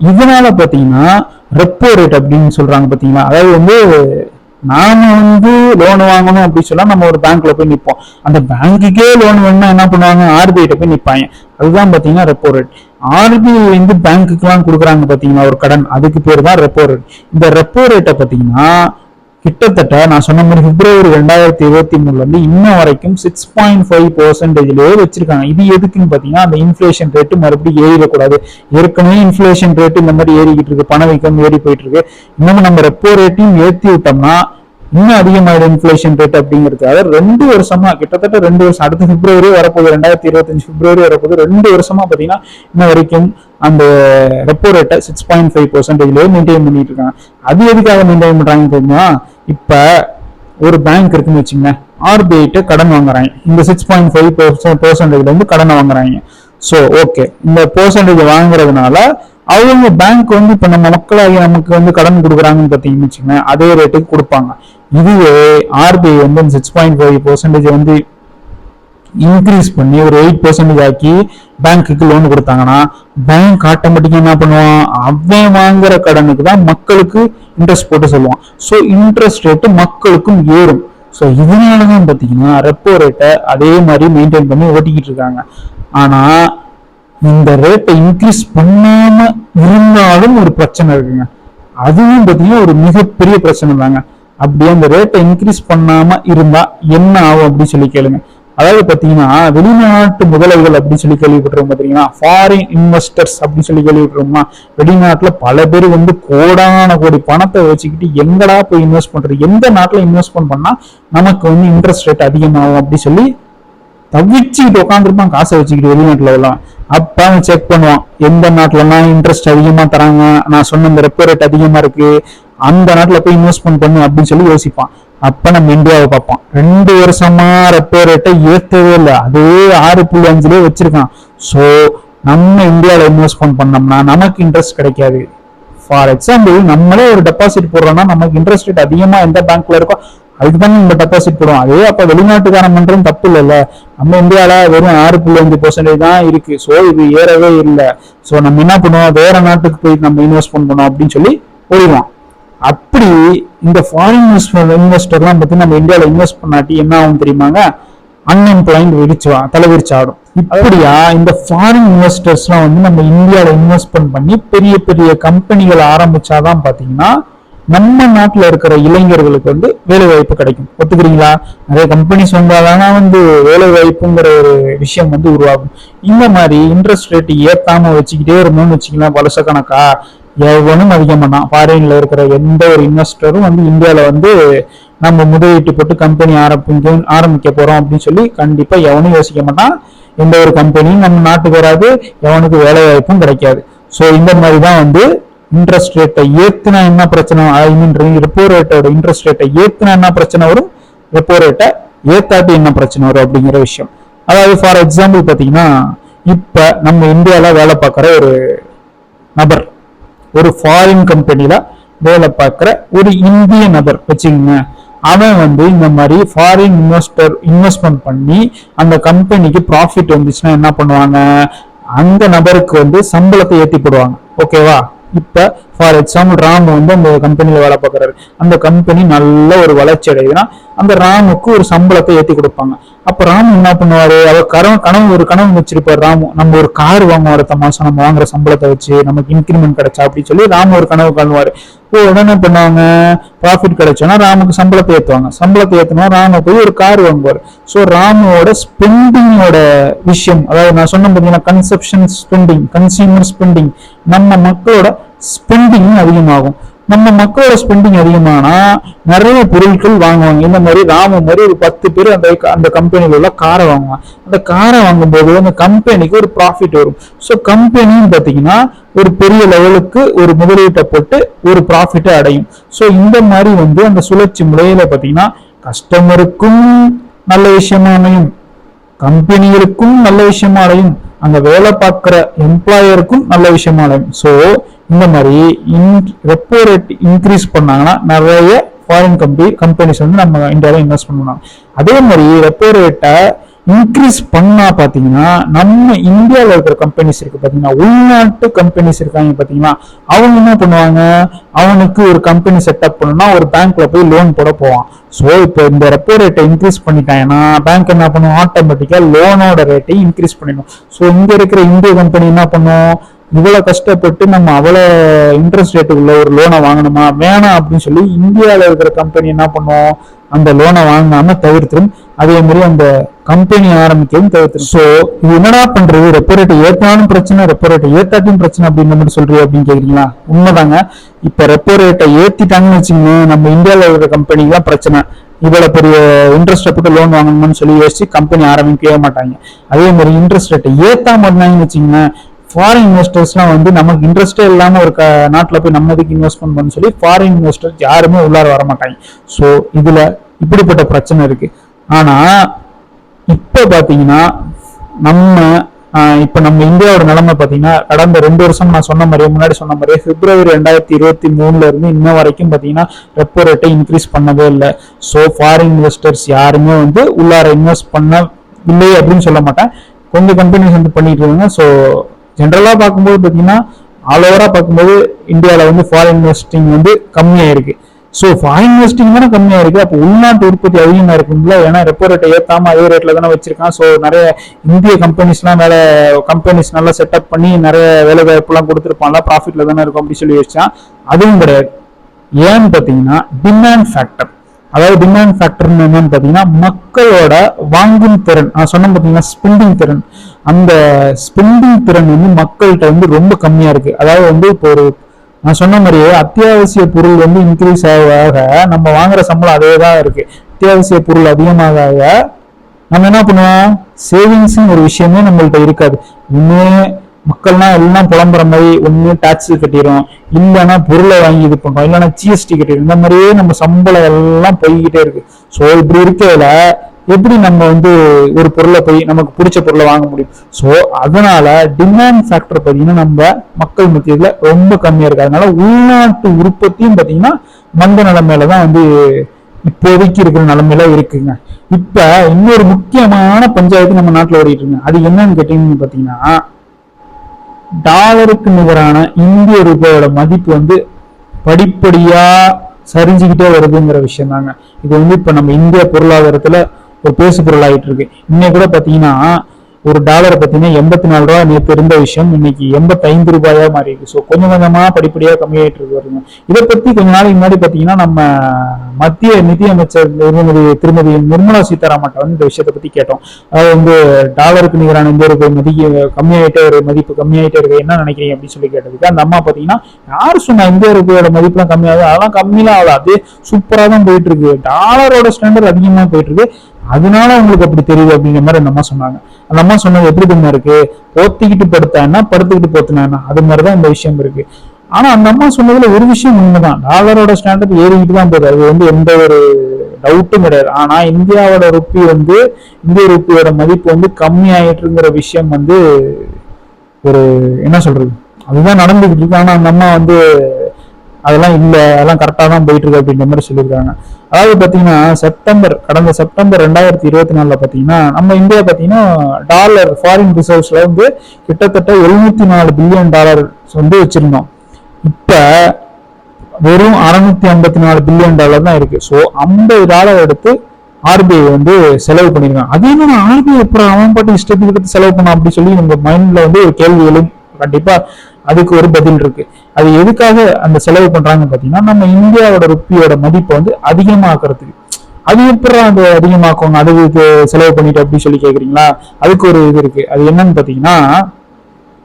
இதனால பார்த்தீங்கன்னா ரெப்போ ரேட் அப்படின்னு சொல்றாங்க பார்த்தீங்களா? அதாவது வந்து நாம வந்து லோன் வாங்கணும் அப்படின்னு சொன்னா நம்ம ஒரு பேங்க்ல போய் நிப்போம். அந்த பேங்க்குக்கே லோன் வேணும்னா என்ன பண்ணுவாங்க? ஆர்பிஐ போய் நிப்பாங்க. அதுதான் பாத்தீங்கன்னா ரெப்போ ரேட் ஆர்பிஐ வந்து பேங்க்குக்கெல்லாம் கொடுக்குறாங்க பாத்தீங்கன்னா ஒரு கடன். அதுக்கு பேர் தான் ரெப்போ ரேட் இந்த ரெப்போ ரேட்டை பாத்தீங்கன்னா கிட்டத்தட்ட நான் சொன்ன மாதிரி பிப்ரவரி ரெண்டாயிரத்தி இருபத்தி மூணுல இருந்து இன்னும் வரைக்கும் சிக்ஸ் பாயிண்ட் ஃபைவ் பர்சன்டேஜ்லயே வச்சிருக்காங்க. இது எதுக்குன்னு பாத்தீங்கன்னா அந்த இன்ஃபிளேஷன் ரேட்டு மறுபடியும் ஏறிடக்கூடாது. ஏற்கனவே இன்ஃபிளேஷன் ரேட்டு இந்த மாதிரி ஏறிக்கிட்டு இருக்கு. பணவீக்கம் ஏறி போயிட்டு இருக்கு. இன்னும் நம்ம ரெப்போ ரேட்டையும் ஏற்றி விட்டோம்னா இன்னும் அதிகமாயிடும் இன்ஃபிளேஷன் ரேட் அப்படிங்கிறதுக்காக ரெண்டு வருஷமா கிட்டத்தட்ட ரெண்டு வருஷம் அடுத்த பிப்ரவரி வரப்போகுது ரெண்டாயிரத்தி இருபத்தஞ்சு பிப்ரவரி வரப்போகுது ரெண்டு வருஷமா பாத்தீங்கன்னா இன்ன வரைக்கும் அந்த ரெப்போ ரேட்டை சிக்ஸ் பாயிண்ட் ஃபைவ் பர்சன்டேஜ்லயே மெயின்டைன் பண்ணிட்டு இருக்காங்க. அது எதுக்காக மெயின்டைன் பண்றாங்கன்னு தெரியுமா? இப்ப ஒரு பேங்க் இருக்குன்னு வச்சுங்க ஆர்பிஐட்ட கடன் வாங்குறாங்க. இந்த சிக்ஸ் பாயிண்ட் ஃபைவ் பெர்சன்டேஜ்ல இருந்து கடன் வாங்குறாங்க. ஸோ ஓகே இந்த பெர்சன்டேஜ் வாங்குறதுனால அவங்க பேங்க் வந்து இப்ப நம்ம மக்களாகி நமக்கு வந்து கடன் கொடுக்குறாங்கன்னு பார்த்தீங்கன்னு வச்சுக்கோங்க அதே ரேட்டுக்கு கொடுப்பாங்க. இதுவே ஆர்பிஐ வந்து சிக்ஸ் பாயிண்ட் ஃபைவ் பர்சன்டேஜ் வந்து இன்க்ரீஸ் பண்ணி ஒரு எயிட் பர்சன்டேஜ் ஆக்கி பேங்க்குக்கு லோன் கொடுத்தாங்கன்னா பேங்க் ஆட்டோமேட்டிக்காக என்ன பண்ணுவான்? அவன் வாங்குற கடனுக்கு தான் மக்களுக்கு இன்ட்ரெஸ்ட் போட்டு சொல்லுவான். ஸோ இன்ட்ரெஸ்ட் ரேட்டு மக்களுக்கும் ஏறும். ஸோ இதனால தான் பார்த்தீங்கன்னா ரெப்போ ரேட்டை அதே மாதிரி மெயின்டைன் பண்ணி ஓட்டிக்கிட்டு இருக்காங்க. ஆனால் இந்த ரேட்டை இன்க்ரீஸ் பண்ணாமல் இருந்தாலும் ஒரு பிரச்சனை இருக்குங்க. அதுவும் பார்த்தீங்கன்னா ஒரு மிகப்பெரிய பிரச்சனை தாங்க அப்படியே அந்த ரேட்டை இன்க்ரீஸ் பண்ணாம இருந்தா என்ன ஆகும் அப்படின்னு சொல்லி கேளுங்க. அதாவது பாத்தீங்கன்னா வெளிநாட்டு முதலைகள் அப்படின்னு சொல்லி கேள்விப்பட்டிருக்கோம் பாத்தீங்கன்னா ஃபாரின் இன்வெஸ்டர்ஸ் அப்படின்னு சொல்லி கேள்விப்பட்டிருக்கோமா வெளிநாட்டுல பல பேர் வந்து கோடான கோடி பணத்தை வச்சுக்கிட்டு எங்கடா போய் இன்வெஸ்ட் பண்றது? எந்த நாட்டுல இன்வெஸ்ட்மெண்ட் பண்ணா நமக்கு வந்து இன்ட்ரெஸ்ட் ரேட் அதிகமாகும் அப்படின்னு சொல்லி தவிச்சுக்கிட்டு உட்காந்துருப்பான் காசை வச்சுக்கிட்டு வெளிநாட்டுல எல்லாம் அப்ப அவன் செக் பண்ணுவான் எந்த நாட்டுலன்னா இன்ட்ரெஸ்ட் அதிகமா தராங்க? நான் சொன்ன இந்த ரெப்போ ரேட் அதிகமா இருக்கு. அந்த நாட்டில் போய் இன்வெஸ்ட்மெண்ட் பண்ணும் அப்படின்னு சொல்லி யோசிப்பான். அப்ப நம்ம இந்தியாவை பார்ப்போம் ரெண்டு வருஷமா ரெப்போ ரேட்டை ஏற்றவே இல்லை. அதே ஆறு புள்ளி அஞ்சுலேயே வச்சிருக்கான். ஸோ நம்ம இந்தியாவில் இன்வெஸ்ட்மெண்ட் பண்ணோம்னா நமக்கு இன்ட்ரெஸ்ட் கிடைக்காது. ஃபார் எக்ஸாம்பிள் நம்மளே ஒரு டெபாசிட் போடுறோம்னா நமக்கு இன்ட்ரெஸ்ட் ரேட் அதிகமாக எந்த பேங்க்ல இருக்கோ அதுக்கு தானே நம்ம டெபாசிட் போடுவோம். அதே அப்போ வெளிநாட்டுக்காரன் பண்ணுறது தப்பு இல்லைல்ல. நம்ம இந்தியாவில் வெறும் ஆறு புள்ளி அஞ்சு பர்சன்டேஜ் தான் இருக்கு. ஸோ இது ஏறவே இல்லை. ஸோ நம்ம என்ன பண்ணுவோம்? வேற நாட்டுக்கு போய் நம்ம இன்வெஸ்ட்மெண்ட் பண்ணோம் அப்படின்னு சொல்லி போயிடுவோம் அப்படி இந்த ஃபாரின் இன்வெஸ்டர்லாம் பத்தி நம்ம இந்தியாவில் இன்வெஸ்ட் பண்ணாட்டி என்ன ஆகும் தெரியுமாங்க? அன்எம்ப்ளாய்மெண்ட் விரிச்சுவா தலைவிரிச்சாடும் இப்படியா இந்த ஃபாரின் இன்வெஸ்டர்ஸ்லாம் வந்து நம்ம இந்தியாவில் இன்வெஸ்ட்மெண்ட் பண்ணி பெரிய பெரிய கம்பெனிகள் ஆரம்பிச்சாதான் பார்த்தீங்கன்னா நம்ம நாட்டில் இருக்கிற இளைஞர்களுக்கு வந்து வேலை வாய்ப்பு கிடைக்கும். ஒத்துக்கிறீங்களா? நிறைய கம்பெனிஸ் வந்தாதானா வந்து வேலை வாய்ப்புங்கிற ஒரு விஷயம் வந்து உருவாகும். இந்த மாதிரி இன்ட்ரெஸ்ட் ரேட் ஏத்தாம வச்சுக்கிட்டே இருந்தோம்னு வச்சுக்கலாம் வருஷக்கணக்கா எவனும் அதிக மாட்டான் ஃபாரின்ல இருக்கிற எந்த ஒரு இன்வெஸ்டரும் வந்து இந்தியாவில வந்து நம்ம முதலீட்டு போட்டு கம்பெனி ஆரம்பிக்க ஆரம்பிக்க போறோம் அப்படின்னு சொல்லி கண்டிப்பா எவனும் யோசிக்க மாட்டான். எந்த ஒரு கம்பெனியும் நம்ம நாட்டுக்கு வராது எவனுக்கு வேலை வாய்ப்பும் கிடைக்காது. ஸோ இந்த மாதிரி தான் வந்து இன்ட்ரெஸ்ட் ரேட்டை ஏத்துனா என்ன பிரச்சனை? ஐ மீன் ரெப்போ ரேட்டோட இன்ட்ரெஸ்ட் ரேட்டை ஏத்துனா என்ன பிரச்சனை வரும்? ரெப்போ ரேட்டை ஏத்தாட்டி என்ன பிரச்சனை வரும் அப்படிங்கிற விஷயம். அதாவது ஃபார் எக்ஸாம்பிள் பார்த்தீங்கன்னா இப்போ நம்ம இந்தியாவில் வேலை பார்க்குற ஒரு நபர். ஒரு ஃபாரின் கம்பெனியில வேலை பார்க்குற ஒரு இந்திய நபர் வச்சுக்கோங்க. அவன் வந்து இந்த மாதிரி ஃபாரின் இன்வெஸ்டர் இன்வெஸ்ட்மெண்ட் பண்ணி அந்த கம்பெனிக்கு ப்ராஃபிட் வந்துச்சுன்னா என்ன பண்ணுவாங்க? அந்த நபருக்கு வந்து சம்பளத்தை ஏற்றி போடுவாங்க. ஓகேவா இப்ப ஃபார் எக்ஸாம்பிள் ராம் வந்து அந்த கம்பெனியில் வேலை பார்க்கறாரு. அந்த கம்பெனி நல்ல ஒரு வளர்ச்சி அடையுதுன்னா அந்த ராமுக்கு ஒரு சம்பளத்தை ஏற்றி கொடுப்பாங்க. அப்ப ராமு என்ன பண்ணுவாரு? அவர் கனவு கனவு ஒரு கனவு வச்சிருப்பாரு ராமு. நம்ம ஒரு கார் வாங்குவோம் அடுத்த மாசம் நம்ம வாங்குற சம்பளத்தை வச்சு நமக்கு இன்க்ரிமெண்ட் கிடைச்சா அப்படின்னு சொல்லி ராமு ஒரு கனவு காணுவாரு. ஓ உடனே பண்ணுவாங்க? ப்ராஃபிட் கிடைச்சோன்னா ராமுக்கு சம்பளத்தை ஏற்றுவாங்க சம்பளத்தை ஏத்துனா ராம போய் ஒரு கார் வாங்குவார். ஸோ ராமோட ஸ்பெண்டிங்கோட விஷயம் அதாவது நான் சொன்ன பார்த்தீங்கன்னா கன்செப்ஷன் ஸ்பெண்டிங் கன்சியூமர் ஸ்பெண்டிங் நம்ம மக்களோட ஸ்பெண்டிங் அதிகமாகும். நம்ம மக்களோட ஸ்பெண்டிங் அதிகமானா நிறைய பொருட்கள் வாங்குவாங்க. இந்த மாதிரி ராம மாதிரி ஒரு பத்து பேர் அந்த அந்த கம்பெனியில் உள்ள காரை வாங்குவாங்க. அந்த காரை வாங்கும்போது அந்த கம்பெனிக்கு ஒரு ப்ராஃபிட் வரும். ஸோ கம்பெனின்னு பார்த்தீங்கன்னா ஒரு பெரிய லெவலுக்கு ஒரு முதலீட்டை போட்டு ஒரு ப்ராஃபிட்டை அடையும். ஸோ இந்த மாதிரி வந்து அந்த சுழற்சி முறையில பார்த்தீங்கன்னா கஸ்டமருக்கும் நல்ல விஷயமா அமையும். கம்பெனிகளுக்கும் நல்ல விஷயமா அடையும். அங்க வேலை பார்க்குற எம்ப்ளாயருக்கும் நல்ல விஷயமா அடையும். ஸோ இந்த மாதிரி ரெப்போ ரேட் இன்க்ரீஸ் பண்ணாங்கன்னா நிறைய ஃபாரின் கம்பெனி கம்பெனிஸ் வந்து நம்ம இந்தியாவில் இன்வெஸ்ட் பண்ணுவாங்க அதே மாதிரி ரெப்போ ரேட்டை இன்க்ரீஸ் பண்ணா பார்த்தீங்கன்னா நம்ம இந்தியாவில் இருக்கிற கம்பெனிஸ் இருக்கு பார்த்தீங்கன்னா உள்நாட்டு கம்பெனிஸ் இருக்காங்க பார்த்தீங்கன்னா அவங்க என்ன பண்ணுவாங்க? அவனுக்கு ஒரு கம்பெனி செட்டப் பண்ணணும்னா ஒரு பேங்க்ல போய் லோன் போட போவான். ஸோ இப்போ இந்த ரெப்போ ரேட்டை இன்க்ரீஸ் பண்ணிட்டாங்கன்னா பேங்க் என்ன பண்ணும்? ஆட்டோமேட்டிக்காக லோனோட ரேட்டை இன்க்ரீஸ் பண்ணிடும். ஸோ இங்கே இருக்கிற இந்திய கம்பெனி என்ன பண்ணும்? இவ்வளவு கஷ்டப்பட்டு நம்ம அவ்வளவு இன்ட்ரெஸ்ட் ரேட்டு உள்ள ஒரு லோனை வாங்கணுமா? வேணாம் அப்படின்னு சொல்லி இந்தியாவில் இருக்கிற கம்பெனி என்ன பண்ணும்? அந்த லோனை வாங்காம தவிர்த்துரும். அதே மாதிரி அந்த கம்பெனி ஆரம்பிக்கவும் தவிர்த்துரும். ஸோ இது என்னடா பண்றது? ரெப்போ ரேட் ஏற்றாலும் பிரச்சனை ரெப்போ ரேட்டை ஏத்தாட்டும் பிரச்சனை அப்படின்னு மாதிரி சொல்றீங்க அப்படின்னு கேக்குறீங்களா? உண்மைதாங்க. இப்ப ரெப்போ ரேட்டை ஏத்திட்டாங்கன்னு வச்சுங்க நம்ம இந்தியாவில் இருக்கிற கம்பெனிக்கு பிரச்சனை. இவ்வளவு பெரிய இன்ட்ரெஸ்ட் போட்டு லோன் வாங்கணும்னு சொல்லி யோசிச்சு கம்பெனி ஆரம்பிக்கவே மாட்டாங்க. அதே மாதிரி இன்ட்ரெஸ்ட் ரேட்டை ஏத்தாம இருந்தாங்கன்னு வச்சுங்களேன் ஃபாரின் இன்வெஸ்டர்ஸ்லாம் வந்து நமக்கு இன்ட்ரெஸ்டே இல்லாம ஒரு நாட்டில் போய் நம்ம இதுக்கு இன்வெஸ்ட்மெண்ட் பண்ண சொல்லி ஃபாரின் இன்வெஸ்டர்ஸ் யாருமே உள்ளார வர மாட்டாங்க. ஸோ இதுல இப்படிப்பட்ட பிரச்சனை இருக்கு. ஆனா இப்போ பாத்தீங்கன்னா நம்ம இப்போ நம்ம இந்தியாவோட நிலைமை பாத்தீங்கன்னா கடந்த ரெண்டு வருஷம் நான் சொன்ன மாதிரியே முன்னாடி சொன்ன மாதிரியே பிப்ரவரி ரெண்டாயிரத்தி இருபத்தி மூணுல இருந்து இன்ன வரைக்கும் பாத்தீங்கன்னா ரெப்போ ரேட்டை இன்க்ரீஸ் பண்ணவே இல்லை. ஸோ ஃபாரின் இன்வெஸ்டர்ஸ் யாருமே வந்து உள்ளார இன்வெஸ்ட் பண்ண இல்லை அப்படின்னு சொல்ல மாட்டேன். கொஞ்சம் கம்பெனிஸ் வந்து பண்ணிட்டு இருந்தாங்க ஸோ ஜென்ரலாக பார்க்கும்போது பார்த்தீங்கன்னா ஆல் ஓவராக பார்க்கும்போது இந்தியாவில் வந்து ஃபாரின் இன்வெஸ்டிங் வந்து கம்மியாக இருக்குது ஸோ ஃபாரின் இன்வெஸ்டிங் தானே கம்மியாக இருக்குது அப்போ உள்நாட்டு உற்பத்தி அதிகமாக இருக்குங்களா ஏன்னா ரெப்போ ரேட்டை ஏற்றாமல் அதே ரேட்டில் தானே வச்சிருக்கான். ஸோ நிறைய இந்திய கம்பெனிஸ்லாம் வேலை கம்பெனிஸ் நல்லா செட்டப் பண்ணி நிறைய வேலை வாய்ப்புலாம் கொடுத்துருப்பான்ல ப்ராஃபிட்டில் தானே இருக்கும் அப்படின்னு சொல்லி வச்சான் அதுவும் கிடையாது. ஏன்னு பார்த்தீங்கன்னா டிமாண்ட் ஃபேக்டர் அதாவது டிமாண்ட் ஃபேக்டர் என்னன்னு பார்த்தீங்கன்னா மக்களோட வாங்கும் திறன். நான் சொன்னேன் பார்த்தீங்கன்னா ஸ்பெண்டிங் திறன். அந்த ஸ்பெண்டிங் திறன் வந்து மக்கள்கிட்ட வந்து ரொம்ப கம்மியா இருக்கு. அதாவது வந்து இப்போ ஒரு நான் சொன்ன மாதிரியே அத்தியாவசிய பொருள் வந்து இன்க்ரீஸ் ஆக ஆக நம்ம வாங்குற சம்பளம் அதே தான் இருக்கு. அத்தியாவசிய பொருள் அதிகமாக ஆக நம்ம என்ன பண்ணுவோம்? சேவிங்ஸ் ஒரு விஷயமே நம்மள்ட்ட இருக்காது. இன்னும் மக்கள்லாம் எல்லாம் புலம்புற மாதிரி ஒண்ணு டாக்ஸ் கட்டிடும் இல்லைன்னா பொருளை வாங்கி இது பண்றோம். இல்லைன்னா ஜிஎஸ்டி கட்டிடும் இந்த மாதிரியே நம்ம சம்பளம் எல்லாம் போய்கிட்டே இருக்கு. ஸோ இப்படி இருக்கையில எப்படி நம்ம வந்து ஒரு பொருளை போய் நமக்கு பிடிச்ச பொருளை வாங்க முடியும்? ஸோ அதனால டிமாண்ட் ஃபேக்டர் பார்த்தீங்கன்னா நம்ம மக்கள் மத்தியில ரொம்ப கம்மியா இருக்கு. அதனால உள்நாட்டு உற்பத்தியும் பார்த்தீங்கன்னா மந்த நிலைமையில தான் வந்து இப்போதைக்கு இருக்கிற நிலைமையில இருக்குங்க. இப்ப இன்னொரு முக்கியமான பஞ்சாயத்து நம்ம நாட்டுல ஓடிட்டு இருக்கு அது என்னன்னு கேட்டீங்கன்னு பாத்தீங்கன்னா டாலருக்கு நிகரான இந்திய ரூபாயோட மதிப்பு வந்து படிப்படியா சரிஞ்சுக்கிட்டே வருதுங்கிற விஷயம் தாங்க இது வந்து இப்ப நம்ம இந்திய பொருளாதாரத்துல ஒரு பேசு பொருளாயிட்டு இருக்கு. இன்னைக்கு கூட பாத்தீங்கன்னா ஒரு டாலரை பார்த்தீங்கன்னா எண்பத்தி நாலு ரூபா நேற்று இருந்த விஷயம். இன்னைக்கு எண்பத்தைந்து ரூபாயா மாறி இருக்கு. ஸோ கொஞ்சம் கொஞ்சமா படிப்படியா கம்மியாயிட்டு இருக்கு வருங்க இதை பத்தி கொஞ்ச நாளைக்கு முன்னாடி பாத்தீங்கன்னா நம்ம மத்திய நிதியமைச்சர் நிர்மதி திருமதி நிர்மலா சீதாராமன் வந்து இந்த விஷயத்தை பத்தி கேட்டோம். அதாவது வந்து டாலருக்கு நிகரான இந்த ஒரு மதிப்பு கம்மியாயிட்டே ஒரு மதிப்பு கம்மியாயிட்டே இருக்கு. என்ன நினைக்கிறீங்க அப்படின்னு சொல்லி கேட்டதுக்கு அந்த அம்மா பாத்தீங்கன்னா யார் சொன்னா இந்திய ரூபாயோட மதிப்புலாம் கம்மியாகுது? அதெல்லாம் கம்மியெல்லாம் ஆகாது. அதே சூப்பரா தான் போயிட்டு இருக்கு. டாலரோட ஸ்டாண்டர்ட் அதிகமா போயிட்டு இருக்கு. அதனால உங்களுக்கு அப்படி தெரியுது அப்படிங்கிற மாதிரி அந்த அம்மா சொன்னாங்க. அந்த அம்மா சொன்னது எப்படி தெரியுமா இருக்கு? போத்திக்கிட்டு படுத்தான்னா படுத்துக்கிட்டு போத்துனா அது மாதிரிதான் இந்த விஷயம் இருக்கு. ஆனா அந்த அம்மா சொன்னதுல ஒரு விஷயம் உண்மைதான். டாலரோட ஸ்டாண்டர்ட் ஏறிக்கிட்டு தான் போகுது. அது வந்து எந்த ஒரு டவுட்டும் கிடையாது. ஆனா இந்தியாவோட ருப்பி வந்து இந்திய ருப்பியோட மதிப்பு வந்து கம்மி ஆயிட்டுங்கிற விஷயம் வந்து ஒரு என்ன சொல்றது? அதுதான் நடந்துகிட்டு இருக்கு. ஆனா அந்த அம்மா வந்து அதெல்லாம் இல்ல அதெல்லாம் கரெக்டா தான் போயிட்டு இருக்கு அப்படின்ற மாதிரி சொல்லியிருக்காங்க. அதாவது பாத்தீங்கன்னா செப்டம்பர் கடந்த செப்டம்பர் ரெண்டாயிரத்தி இருபத்தி நாலுல பாத்தீங்கன்னா நம்ம இந்தியா பாத்தீங்கன்னா டாலர் ஃபாரின் ரிசர்வ்ஸ்ல வந்து கிட்டத்தட்ட எழுநூத்தி நாலு பில்லியன் டாலர் வந்து வச்சிருந்தோம். இப்ப வெறும் அறுநூத்தி ஐம்பத்தி நாலு பில்லியன் டாலர் தான் இருக்கு. ஸோ ஐம்பது டாலர் எடுத்து ஆர்பிஐ வந்து செலவு பண்ணிருக்காங்க. அது மாதிரி ஆர்பிஐ அப்புறம் அவன் பாட்டு இஷ்டத்துக்கு எடுத்து செலவு பண்ணான் அப்படின்னு சொல்லி உங்க மைண்ட்ல வந்து ஒரு கேள்வி எழும். கண்டிப்பா அதுக்கு ஒரு பதில் இருக்கு. அது எதுக்காக அந்த செலவு பண்றாங்கன்னு பாத்தீங்கன்னா நம்ம இந்தியாவோட ருப்பியோட மதிப்பை வந்து அதிகமாக்குறதுக்கு. அது எப்படி அந்த அதிகமாக்குவாங்க? அதுக்கு செலவு பண்ணிட்டு அப்படி சொல்லி கேக்குறீங்களா? அதுக்கு ஒரு இது இருக்கு. அது என்னன்னு பாத்தீங்கன்னா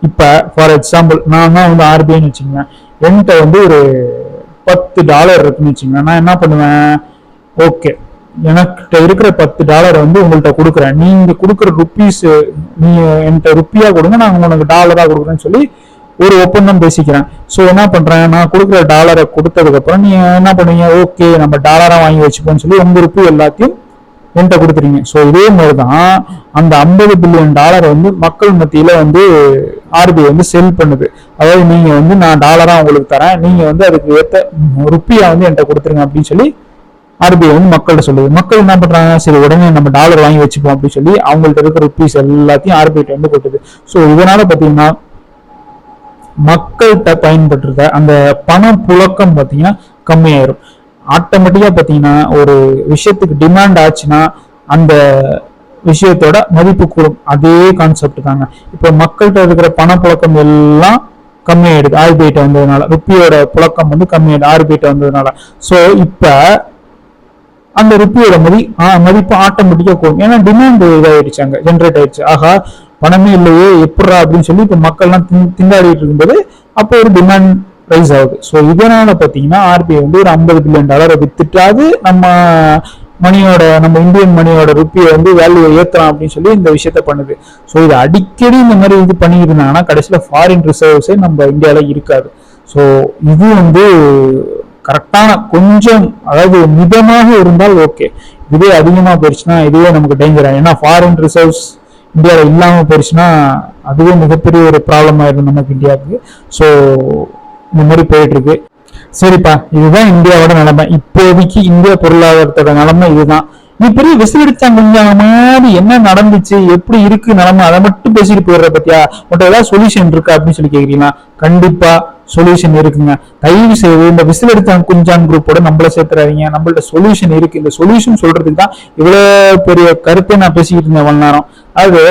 இப்ப ஃபார் எக்ஸாம்பிள் நான் தான் வந்து ஆர்பிஐன்னு வச்சுக்கோங்க என்கிட்ட வந்து ஒரு பத்து டாலர் இருக்குன்னு வச்சுக்கோங்க நான் என்ன பண்ணுவேன்? ஓகே எனக்கிட்ட இருக்கிற பத்து டாலரை வந்து உங்கள்கிட்ட கொடுக்குறேன். நீங்க கொடுக்குற ருப்பீஸ் நீ என்கிட்ட ருப்பியா கொடுங்க. நான் உனக்கு டாலரா கொடுக்குறேன்னு சொல்லி ஒரு ஒப்பந்தம் பேசிக்கிறேன். ஸோ என்ன பண்றேன்? நான் கொடுக்குற டாலரை கொடுத்ததுக்கப்புறம் நீங்கள் என்ன பண்ணுவீங்க? ஓகே நம்ம டாலரா வாங்கி வச்சுப்போம்னு சொல்லி உங்க ருப்பி எல்லாத்தையும் என்கிட்ட கொடுத்துறீங்க. ஸோ இதே மாதிரி தான் அந்த ஐம்பது பில்லியன் டாலரை வந்து மக்கள் மத்தியில் வந்து ஆர்பிஐ வந்து செல் பண்ணுது. அதாவது நீங்கள் வந்து நான் டாலராக உங்களுக்கு தரேன். நீங்கள் வந்து அதுக்கு ஏற்ற ருப்பியா வந்து என்கிட்ட கொடுத்துருங்க அப்படின்னு சொல்லி ஆர்பிஐ வந்து மக்கள்கிட்ட சொல்லுது. மக்கள் என்ன பண்ணுறாங்க சரி உடனே நம்ம டாலர் வாங்கி வச்சுப்போம் அப்படின்னு சொல்லி அவங்கள்ட்ட இருக்கிற ருப்பீஸ் எல்லாத்தையும் ஆர்பிஐ வந்து கொட்டுது ஸோ இதனால் பார்த்தீங்கன்னா மக்கள்கிட்ட பயன்பட்டுருக்க அந்த பண புழக்கம் பார்த்தீங்கன்னா கம்மியாயிரும். ஆட்டோமேட்டிக்கா பார்த்தீங்கன்னா ஒரு விஷயத்துக்கு டிமாண்ட் ஆச்சுன்னா அந்த விஷயத்தோட மதிப்பு கூடும். அதே கான்செப்ட் தாங்க. இப்போ மக்கள்கிட்ட இருக்கிற பணப்புழக்கம் எல்லாம் கம்மியாயிடுது. ஆர்பிஐட்ட வந்ததுனால. ருப்பியோட புழக்கம் வந்து கம்மியாயிடுது. ஆர்பிஐட்ட வந்ததுனால. ஸோ இப்போ அந்த ருப்பியோட மதி மதிப்பு ஆட்டோமேட்டிக்கா கூடும். ஏன்னா டிமாண்ட் இதாயிடுச்சு அங்க. ஜென்ரேட் ஆயிடுச்சு. ஆகா பணமே இல்லையே எப்படா அப்படின்னு சொல்லி இப்ப மக்கள்லாம் திண்- திண்டாடிட்டு இருக்கும்போது அப்போ ஒரு டிமாண்ட் ரைஸ் ஆகுது. ஸோ இதனால பாத்தீங்கன்னா ஆர்பிஐ வந்து ஒரு ஐம்பது பில்லியன் டாலரை வித்துட்டாது நம்ம மணியோட நம்ம இந்தியன் மணியோட ருப்பியை வந்து வேல்யூ ஏற்றலாம் அப்படின்னு சொல்லி இந்த விஷயத்த பண்ணுது. ஸோ இது அடிக்கடி இந்த மாதிரி இது பண்ணிட்டு இருந்தாங்கன்னா ஃபாரின் ரிசர்வ்ஸே நம்ம இந்தியாவில் இருக்காது. ஸோ இது வந்து கரெக்டான கொஞ்சம் அதாவது மிதமாக இருந்தால் ஓகே இதுவே அதிகமாக போயிடுச்சுன்னா இதுவே நமக்கு டேஞ்சர் ஆகும் ஏன்னா ஃபாரின் ரிசர்வ்ஸ் இந்தியாவில் இல்லாமல் போயிடுச்சுன்னா அதுவே மிகப்பெரிய ஒரு ப்ராப்ளம் ஆயிடும் நமக்கு இந்தியாவுக்கு. ஸோ இந்த மாதிரி போயிட்டு இருக்கு சரிப்பா இதுதான் இந்தியாவோட நிலைமை. இப்போதைக்கு இந்திய பொருளாதாரத்தோட நிலைமை இதுதான். நீ பெரிய விசிலடிச்சாங்க கொஞ்சம் மாதிரி என்ன நடந்துச்சு? எப்படி இருக்கு நிலைமை? அதை மட்டும் பேசிட்டு போயிடுற பத்தியா? உன்ட்ட ஏதாவது சொல்யூஷன் இருக்கா அப்படின்னு சொல்லி கேக்குறீங்களா? கண்டிப்பா சொல்யூஷன் இருக்குங்க. தயவு செய்து இந்த விசில் எடுத்தாங்க குஞ்சான் குரூப்போட நம்மள சேர்த்துறாதீங்க. நம்மள்ட்ட சொல்யூஷன் இருக்கு. இந்த சொல்யூஷன் சொல்றதுக்கு தான் இவ்வளவு பெரிய கருத்தை நான் பேசிக்கிட்டு இருந்தேன் நேரம். அது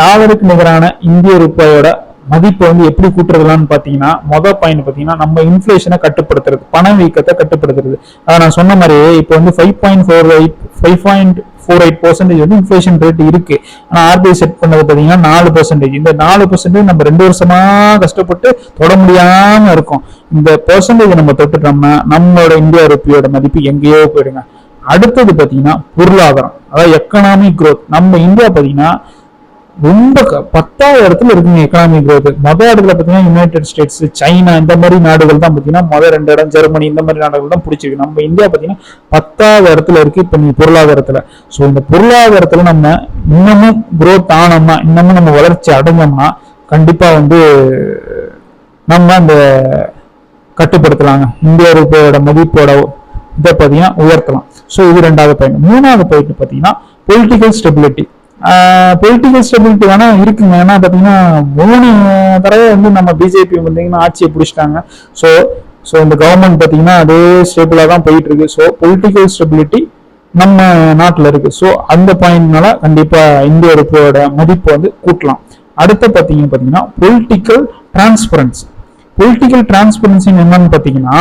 டாலருக்கு நிகரான இந்திய ரூபாயோட மதிப்பை வந்து எப்படி கூட்டுறதுலான்னு பாத்தீங்கன்னா மொதல் பாயிண்ட் பாத்தீங்கன்னா நம்ம இன்ஃபிளேஷனை கட்டுப்படுத்துறது பணவீக்கத்தை கட்டுப்படுத்துறது. அதை நான் சொன்ன மாதிரியே இப்போ வந்து five point four eight five point four eight percentage வந்து இன்ஃபிளேஷன் ரேட் இருக்கு. ஆனால் ஆர்பிஐ செட் பண்ணது பார்த்தீங்கன்னா நாலு பர்சன்டேஜ் இந்த நாலு பர்சன்டேஜ் நம்ம ரெண்டு வருஷமா கஷ்டப்பட்டு தொட முடியாம இருக்கும். இந்த பர்சன்டேஜ் நம்ம தொட்டுட்டோம்னா நம்மளோட இந்தியா ரூபியோட மதிப்பு எங்கேயோ போயிடுங்க. அடுத்தது பாத்தீங்கன்னா பொருளாதாரம் அதாவது எக்கனாமிக் க்ரோத் நம்ம இந்தியா பாத்தீங்கன்னா ரொம்ப க- பத்தாவது இடத்துல இருக்குங்க எக்கனாமிக் க்ரோத் மொதல் இடத்துல பாத்தீங்கன்னா யுனைடெட் ஸ்டேட்ஸ் சைனா இந்த மாதிரி நாடுகள் தான் பாத்தீங்கன்னா மொதல் ரெண்டு இடம் ஜெர்மனி இந்த மாதிரி நாடுகள் தான் பிடிச்சிருக்கு. நம்ம இந்தியா பாத்தீங்கன்னா பத்தாவது இடத்துல இருக்கு இப்ப நீ பொருளாதாரத்துல. சோ இந்த பொருளாதாரத்துல நம்ம இன்னமும் க்ரோத் ஆனோம்னா இன்னமும் நம்ம வளர்ச்சி அடைஞ்சோம்னா கண்டிப்பா வந்து நம்ம அந்த கட்டுப்படுத்தலாங்க. இந்திய ரூபாயோட மதிப்போட இதை பார்த்தீங்கன்னா உயர்த்தலாம். ஸோ இது ரெண்டாவது பாயிண்ட் மூணாவது பாயிண்ட் பார்த்தீங்கன்னா பொலிட்டிக்கல் ஸ்டெபிலிட்டி பொலிட்டிக்கல் ஸ்டெபிலிட்டி வேணா இருக்குங்க. ஏன்னா பார்த்தீங்கன்னா மூணு தடவை வந்து நம்ம பிஜேபி வந்தீங்கன்னா ஆட்சியை பிடிச்சிட்டாங்க. ஸோ ஸோ இந்த கவர்மெண்ட் பார்த்தீங்கன்னா அதே ஸ்டேபிளாக தான் போயிட்டு இருக்கு ஸோ பொலிட்டிக்கல் ஸ்டெபிலிட்டி நம்ம நாட்டில் இருக்கு. ஸோ அந்த பாயிண்ட்னால கண்டிப்பாக இந்திய ரூபாயோட மதிப்பு வந்து கூட்டலாம். அடுத்து பார்த்தீங்க பார்த்தீங்கன்னா பொலிட்டிக்கல் டிரான்ஸ்பரன்சி பொலிட்டிக்கல் டிரான்ஸ்பரன்சி என்னன்னு பார்த்தீங்கன்னா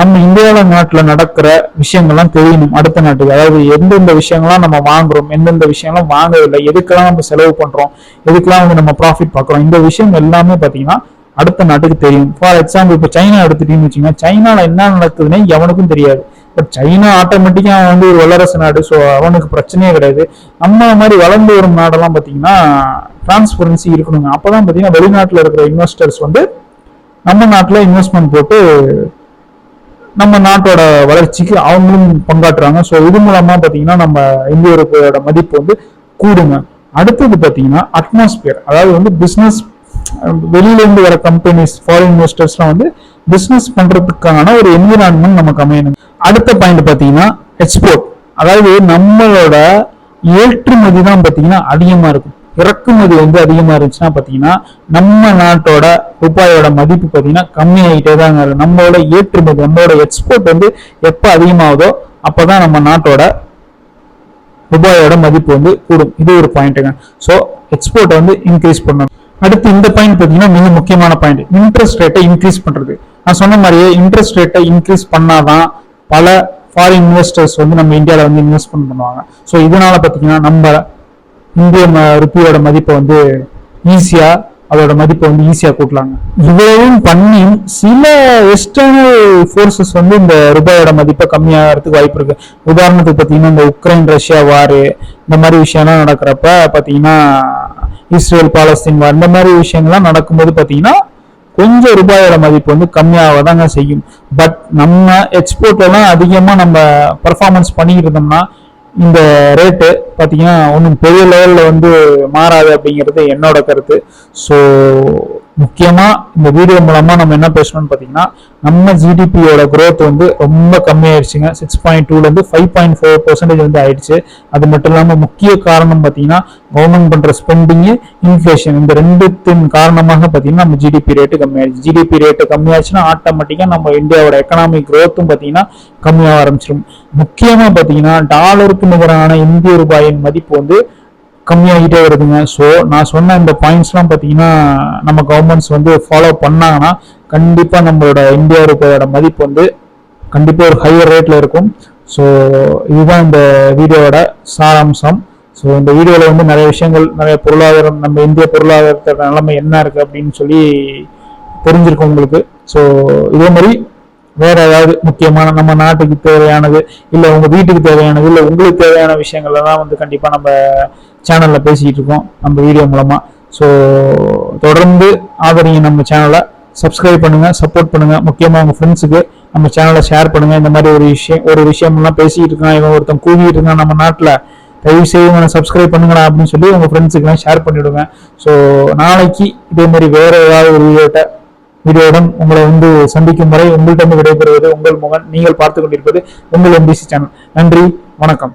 நம்ம இந்தியாவில நாட்டில் நடக்கிற விஷயங்கள்லாம் தெரியணும். அடுத்த நாட்டுக்கு. அதாவது எந்தெந்த விஷயங்கள்லாம் நம்ம வாங்குறோம் எந்தெந்த விஷயம்லாம் வாங்கவில்லை எதுக்கெல்லாம் நம்ம செலவு பண்றோம் எதுக்கெல்லாம் வந்து நம்ம ப்ராஃபிட் பார்க்குறோம் இந்த விஷயம் எல்லாமே பார்த்தீங்கன்னா அடுத்த நாட்டுக்கு தெரியும். ஃபார் எக்ஸாம்பிள் இப்போ சைனா எடுத்துட்டீங்கன்னு வச்சுக்கோங்க. சைனால என்ன நடக்குதுன்னே எவனுக்கும் தெரியாது. பட் சைனா ஆட்டோமேட்டிக்காக வந்து ஒரு வல்லரசு நாடு ஸோ அவனுக்கு பிரச்சனையே கிடையாது. நம்ம மாதிரி வளர்ந்து வரும் நாடெல்லாம் பார்த்தீங்கன்னா டிரான்ஸ்பரன்சி இருக்கணுங்க. அப்பதான் பார்த்தீங்கன்னா வெளிநாட்டில் இருக்கிற இன்வெஸ்டர்ஸ் வந்து நம்ம நாட்டில் இன்வெஸ்ட்மெண்ட் போட்டு நம்ம நாட்டோட வளர்ச்சிக்கு அவங்களும் பங்காற்றுறாங்க. ஸோ இது மூலமா பார்த்தீங்கன்னா நம்ம இந்திய ரூபாயோட மதிப்பு வந்து கூடுங்க. அடுத்தது பார்த்தீங்கன்னா அட்மாஸ்பியர் அதாவது வந்து பிஸ்னஸ் வெளியிலேருந்து வர கம்பெனிஸ் ஃபாரின் இன்வெஸ்டர்ஸ்லாம் வந்து பிஸ்னஸ் பண்றதுக்கான ஒரு என்விரான்மெண்ட் நமக்கு அமையணும். அடுத்த பாயிண்ட் பார்த்தீங்கன்னா எக்ஸ்போர்ட் அதாவது நம்மளோட ஏற்றுமதி தான் பார்த்தீங்கன்னா அதிகமாக இருக்கும். இறக்குமதி வந்து அதிகமா இருந்துச்சுன்னா பார்த்தீங்கன்னா நம்ம நாட்டோட ரூபாயோட மதிப்பு பார்த்தீங்கன்னா ஆகிட்டே தாங்க இருக்கும். நம்மளோட ஏற்றுமதி நம்மளோட எக்ஸ்போர்ட் வந்து எப்போ அதிகமாகுதோ அப்பதான் நம்ம நாட்டோட ரூபாயோட மதிப்பு வந்து கூடும். இது ஒரு பாயிண்ட்டுங்க ஸோ எக்ஸ்போர்ட் வந்து இன்க்ரீஸ் பண்ணணும். அடுத்து இந்த பாயிண்ட் பார்த்தீங்கன்னா மிக முக்கியமான பாயிண்ட் இன்ட்ரெஸ்ட் ரேட்டை இன்க்ரீஸ் பண்றது. நான் சொன்ன மாதிரியே இன்ட்ரெஸ்ட் ரேட்டை இன்க்ரீஸ் பண்ணாதான் பல ஃபாரின் இன்வெஸ்டர்ஸ் வந்து நம்ம இந்தியாவில் வந்து இன்வெஸ்ட்மெண்ட் பண்ணுவாங்க. ஸோ இதனால பார்த்தீங்கன்னா நம்ம இந்திய ம- ருப்பியோட மதிப்பை வந்து ஈஸியா அதோட மதிப்பை வந்து ஈஸியா கூட்டலாங்க. இவ்வளவும் பண்ணி சில எக்ஸ்டர்னல் ஃபோர்ஸஸ் வந்து இந்த ரூபாயோட மதிப்பை கம்மியாகிறதுக்கு வாய்ப்பு இருக்கு. உதாரணத்துக்கு பார்த்தீங்கன்னா இந்த உக்ரைன் ரஷ்யா வாரு இந்த மாதிரி விஷயம்லாம் நடக்கிறப்ப பார்த்தீங்கன்னா இஸ்ரேல் பாலஸ்தீன் வார் இந்த மாதிரி விஷயங்கள்லாம் நடக்கும்போது பார்த்தீங்கன்னா கொஞ்சம் ரூபாயோட மதிப்பு வந்து கம்மியாக தாங்க செய்யும். பட் நம்ம எக்ஸ்போர்ட்லாம் அதிகமாக நம்ம பர்ஃபார்மன்ஸ் பண்ணிக்கிட்டு இருந்தோம்னா இந்த ரேட்டு பார்த்தீங்கன்னா ஒன்றும் பெரிய லெவலில் வந்து மாறாது அப்படிங்கிறது என்னோட கருத்து. ஸோ முக்கியமாக இந்த வீடியோ மூலமாக நம்ம என்ன பேசணும்னு பார்த்தீங்கன்னா நம்ம ஜிடிபியோட க்ரோத் வந்து ரொம்ப கம்மியாயிடுச்சுங்க. சிக்ஸ் பாயிண்ட் டூலேருந்து ஃபைவ் பாயிண்ட் ஃபோர் பர்சன்டேஜ் வந்து ஆயிடுச்சு. அது மட்டும் இல்லாமல் முக்கிய காரணம் பார்த்தீங்கன்னா கவர்மெண்ட் பண்ணுற ஸ்பெண்டிங்கு இன்ஃப்ளேஷன் இந்த ரெண்டுத்தின் காரணமாக பார்த்தீங்கன்னா நம்ம ஜிடிபி ரேட்டு கம்மியாயிடுச்சு. ஜிடிபி ரேட்டு கம்மியாச்சுன்னா ஆட்டோமேட்டிக்காக நம்ம இந்தியாவோட எக்கனாமிக் க்ரோத்தும் பார்த்தீங்கன்னா கம்மியாக ஆரம்பிச்சிடும் முக்கியமாக பார்த்தீங்கன்னா டாலருக்கு நிகரான இந்திய ரூபாயின் மதிப்பு வந்து கம்மியாகிட்டே வருதுங்க. ஸோ நான் சொன்ன இந்த பாயிண்ட்ஸ்லாம் பார்த்தீங்கன்னா நம்ம கவர்மெண்ட்ஸ் வந்து ஃபாலோ பண்ணாங்கன்னா கண்டிப்பாக நம்மளோட இந்தியா ரூபாயோட மதிப்பு வந்து கண்டிப்பாக ஒரு ஹையர் ரேட்டில் இருக்கும். ஸோ இதுதான் இந்த வீடியோவோட சாராம்சம். ஸோ இந்த வீடியோவில் வந்து நிறைய விஷயங்கள் நிறைய பொருளாதாரம் நம்ம இந்திய பொருளாதாரத்தோட நிலைமை என்ன இருக்குது அப்படின்னு சொல்லி தெரிஞ்சிருக்கும் உங்களுக்கு. ஸோ இதே மாதிரி வேற ஏதாவது முக்கியமான நம்ம நாட்டுக்கு தேவையானது இல்லை உங்க வீட்டுக்கு தேவையானது இல்லை உங்களுக்கு தேவையான விஷயங்கள்லாம் வந்து கண்டிப்பா நம்ம சேனல்ல பேசிக்கிட்டு இருக்கோம் நம்ம வீடியோ மூலமா. ஸோ தொடர்ந்து ஆதரிங்க நம்ம சேனலை சப்ஸ்கிரைப் பண்ணுங்க சப்போர்ட் பண்ணுங்க. முக்கியமா உங்க ஃப்ரெண்ட்ஸுக்கு நம்ம சேனலை ஷேர் பண்ணுங்க. இந்த மாதிரி ஒரு விஷயம் ஒரு விஷயம்லாம் பேசிக்கிட்டு இருக்கான் இவன் ஒருத்தன் கூவிட்டு இருக்கான் நம்ம நாட்டில். தயவு செய்து இவனை சப்ஸ்கிரைப் பண்ணுங்கடா அப்படின்னு சொல்லி உங்க ஃப்ரெண்ட்ஸுக்கெல்லாம் ஷேர் பண்ணிவிடுங்க ஸோ நாளைக்கு இதே மாதிரி வேற ஏதாவது ஒரு வீடியோட்ட வீடியோவுடன் உங்களை வந்து சந்திக்கும் வரை உங்கள்கிட்ட விடைபெறுவது உங்கள் முகன் நீங்கள் பார்த்து கொண்டிருப்பது உங்கள் எம்பிசி சேனல் நன்றி வணக்கம்.